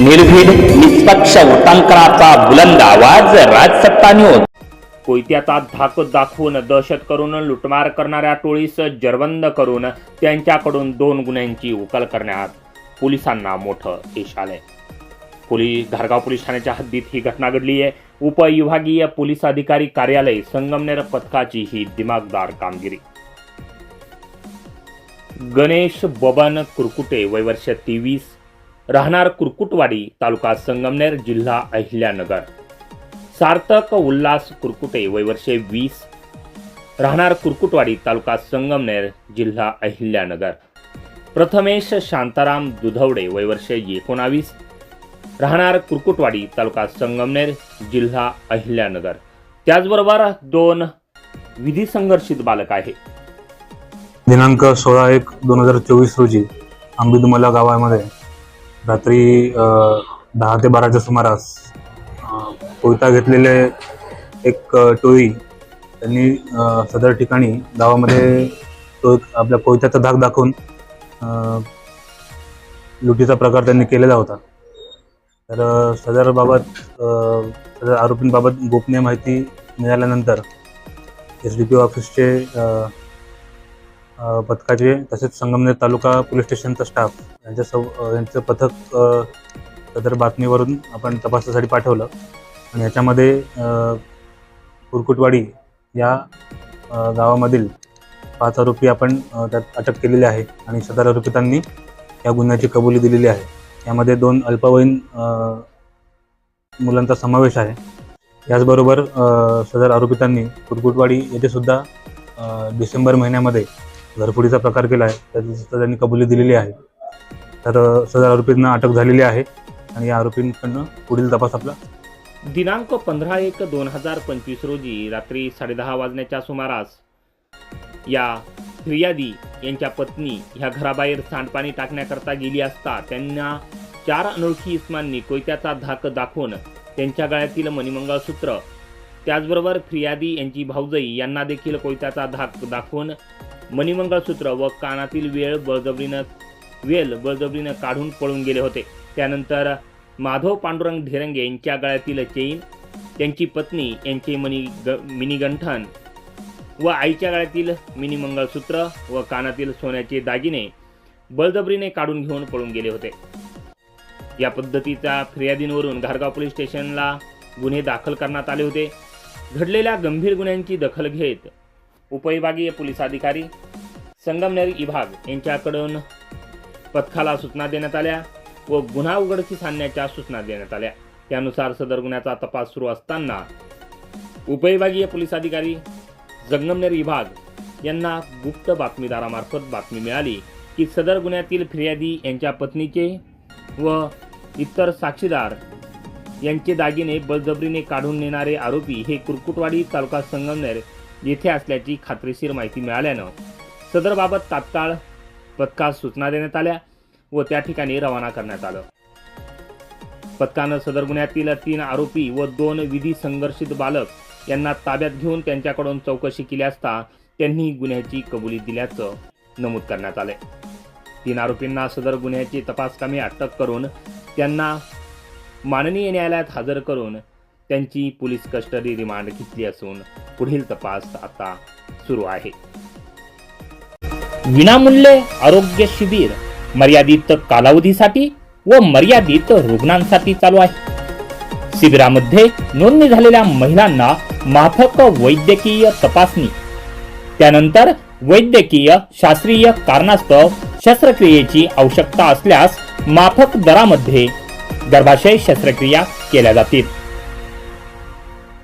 निर्भीड निष्पक्ष वृत्तांकनाचा बुलंद आवाज राजसत्ता न्यूज कोयत्याचा धाक दाखवून दहशत करून लुटमार करणाऱ्या टोळीस जरबंद करून त्यांच्याकडून दोन गुन्ह्यांची उकल करण्यात पोलिसांना मोठं यश आलंय. पोलीस धारगाव पोलीस ठाण्याच्या हद्दीत ही घटना घडली आहे. उपविभागीय पोलीस अधिकारी कार्यालय संगमनेर पथकाची ही दिमागदार कामगिरी. गणेश बबन कुरकुटे वय वर्ष तेवीस राहणार कुरकुटवाडी तालुका संगमनेर जिल्हा अहिल्यानगर. सार्थक उल्हास कुरकुटे वयवर्षे वीस. राहणार कुरकुटवाडी तालुका संगमनेर जिल्हा अहिल्यानगर. प्रथमेश शांताराम दुधवडे वयवर्षे एकोणावीस. राहणार कुरकुटवाडी तालुका संगमनेर जिल्हा अहिल्यानगर. त्याचबरोबर दोन विधी संघर्षित बालक आहे. दिनांक सोळा एक दोन हजार चोवीस रोजी आंबिदुमला गावामध्ये रात्री दहा ते बाराच्या सुमारास कोयता घेतलेले एक टोळी त्यांनी सदर ठिकाणी गावामध्ये तो एक आपल्या कोयत्याचा धाक दाखवून लुटीचा प्रकार त्यांनी केलेला होता. तर सदरबाबत सदर आरोपींबाबत गोपनीय माहिती मिळाल्यानंतर एस डी पी ऑफिसचे पथकाचे तसेच संगमनेर तालुका पोलीस स्टेशनचा स्टाफ यांच्या सव यांचं पथक सदर बातमीवरून आपण तपासासाठी पाठवलं. आणि याच्यामध्ये कुरकुटवाडी या गावामधील पाच आरोपी आपण त्यात अटक केलेले आहे आणि सदर आरोपितांनी या गुन्ह्याची कबुली दिलेली आहे. यामध्ये दोन अल्पवयीन मुलांचा समावेश आहे. याचबरोबर सदर आरोपितांनी कुरकुटवाडी येथे सुद्धा डिसेंबर महिन्यामध्ये घरफोडीचा प्रकार केला आहे त्याची त्यांनी कबुली दिलेली आहे. तर सदर आरोपींना अटक झालेली आहे आणि या आरोपींकडनं पुढील तपास आपला. दिनांक पंधरा एक दोन हजार पंचवीस रोजी रात्री साडेदहा वाजण्याच्या सुमारास या फिर्यादी यांच्या पत्नी ह्या घराबाहेर सांडपाणी टाकण्याकरता गेली असता त्यांना चार अनोळखी इस्मांनी कोयत्याचा धाक दाखवून त्यांच्या गळ्यातील मणिमंगळसूत्र त्याचबरोबर फिर्यादी यांची भाऊजई यांना देखील कोयत्याचा धाक दाखवून मणिमंगळसूत्र व कानातील वेळ बळजबरीनं वेल बळजबरीनं काढून पळून गेले होते. त्यानंतर माधव पांडुरंग ढेरंगे यांच्या गळ्यातील चेन त्यांची पत्नी यांचे मणी ग मिनीगंठन व आईच्या गळ्यातील मिनीमंगळसूत्र व कानातील सोन्याचे दागिने बळजबरीने काढून घेऊन पळून गेले होते. या पद्धतीच्या फिर्यादींवरून घारगाव पोलीस स्टेशनला गुन्हे दाखल करण्यात आले होते. घडलेल्या गंभीर गुन्ह्यांची दखल घेत उपविभागीय पोलीस अधिकारी संगमनेर विभाग यांच्याकडून पथकाला सूचना देण्यात आल्या व गुन्हा उघडकीस आणण्याच्या सूचना देण्यात आल्या. त्यानुसार सदर गुन्ह्याचा तपास सुरू असताना उपविभागीय पोलीस अधिकारी संगमनेर विभाग यांना गुप्त बातमीदारामार्फत बातमी मिळाली की सदर गुन्ह्यातील फिर्यादी यांच्या पत्नीचे व इतर साक्षीदार यांचे दागिने बळजबरीने काढून नेणारे आरोपी हे कुरकुटवाडी तालुका संगमनेर येथे असल्याची खात्रीशीर माहिती मिळाल्यानं सदरबाबत तात्काळ पथकास सूचना देण्यात आल्या व त्या ठिकाणी रवाना करण्यात आलं. पथकानं सदर गुन्ह्यातील तीन आरोपी व दोन विधी संघर्षित बालक यांना ताब्यात घेऊन त्यांच्याकडून चौकशी केली असता त्यांनी गुन्ह्याची कबुली दिल्याचं नमूद करण्यात आलंय. तीन आरोपींना सदर गुन्ह्याची तपासकामी अटक करून त्यांना माननीय न्यायालयात हजर करून त्यांची पोलीस कस्टडी रिमांड घेतली असून पुढील तपास आता सुरू आहे. विनामूल्य आरोग्य शिबिर मर्यादित कालावधीसाठी व मर्यादित रुग्णांसाठी चालू आहे. शिबिरामध्ये नोंदणी झालेल्या महिलांना माफक वैद्यकीय तपासणी. त्यानंतर वैद्यकीय शास्त्रीय कारणास्तव शस्त्रक्रियेची आवश्यकता असल्यास माफक दरामध्ये गर्भाशय शस्त्रक्रिया केल्या जातील.